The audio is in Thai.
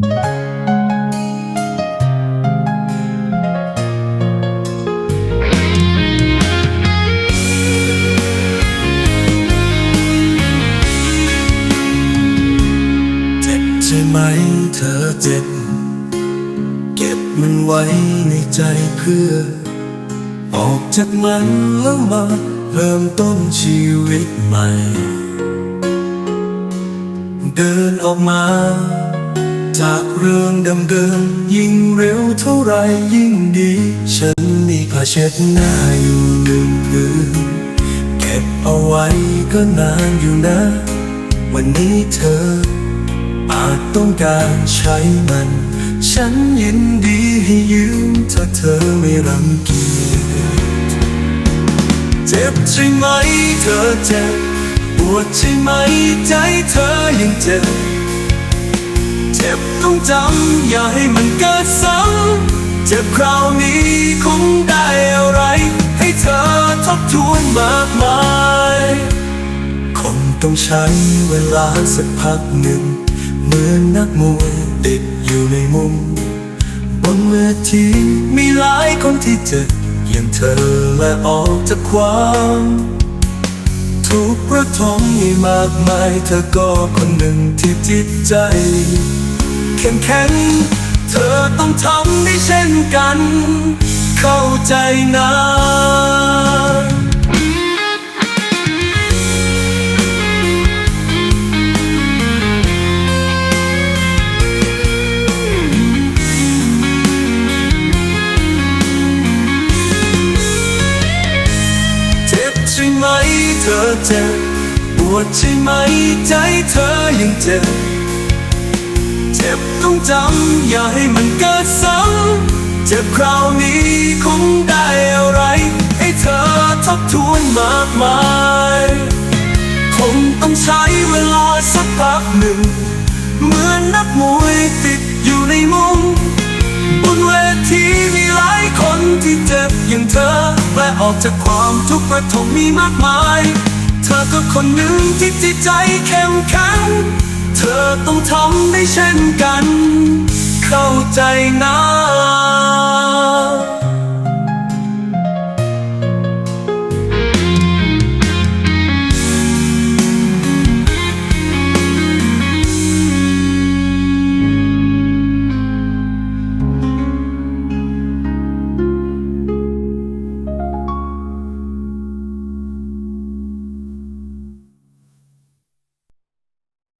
เจ็บใช่ไหมเธอเจ็บ เก็บมันไว้ในใจเพื่อ ออกจากมันแล้วมาเริ่มต้นชีวิตใหม่ เดินออกมา จากเรื่องเดิมๆยิ่งเร็วเท่าไรยิ่งดี ฉันมีผ้าเช็ดหน้าอยู่หนึ่งผืนเก็บเอาไว้ก็นานอยู่นะ วันนี้เธอ อาจต้องการใช้มัน ฉันยินดีให้ยืมถ้าเธอไม่รังเกียจเจ็บใช่ไหมเธอเจ็บปวดใช่ไหมใจเธอยังเจ็บ เจ็บต้องจำ อย่าให้มันเกิดซ้ำ เจ็บคราวนี้คงได้อะไร ให้เธอทบทวนมากมายคงต้องใช้เวลาสักพักหนึ่ง เหมือนนักมวยติดอยู่ในมุม บนเวทีมีหลายคนที่เจ็บอย่างเธอและออกจากความทุกข์ระทมมีมากมายเธอก็คนหนึ่งที่จิตใจ เข้มแข็ง เธอต้องทำได้เช่นกัน เข้าใจนะเจ็บใช่ไหมเธอเจ็บปวดใช่ไหมใจเธอยังเจ็บ เจ็บต้องจำ อย่าให้มันเกิดซ้ำ เจ็บคราวนี้คงได้อะไร ให้เธอทบทวนมากมายคงต้องใช้เวลาสักพักหนึ่ง เหมือนนักมวยติดอยู่ในมุม บนเวทีมีหลายคนที่เจ็บอย่างเธอและออกจากความทุกข์ระทมมีมากมาย เธอก็คนหนึ่งที่จิตใจเข้มแข็ง เธอต้องทำได้เช่นกัน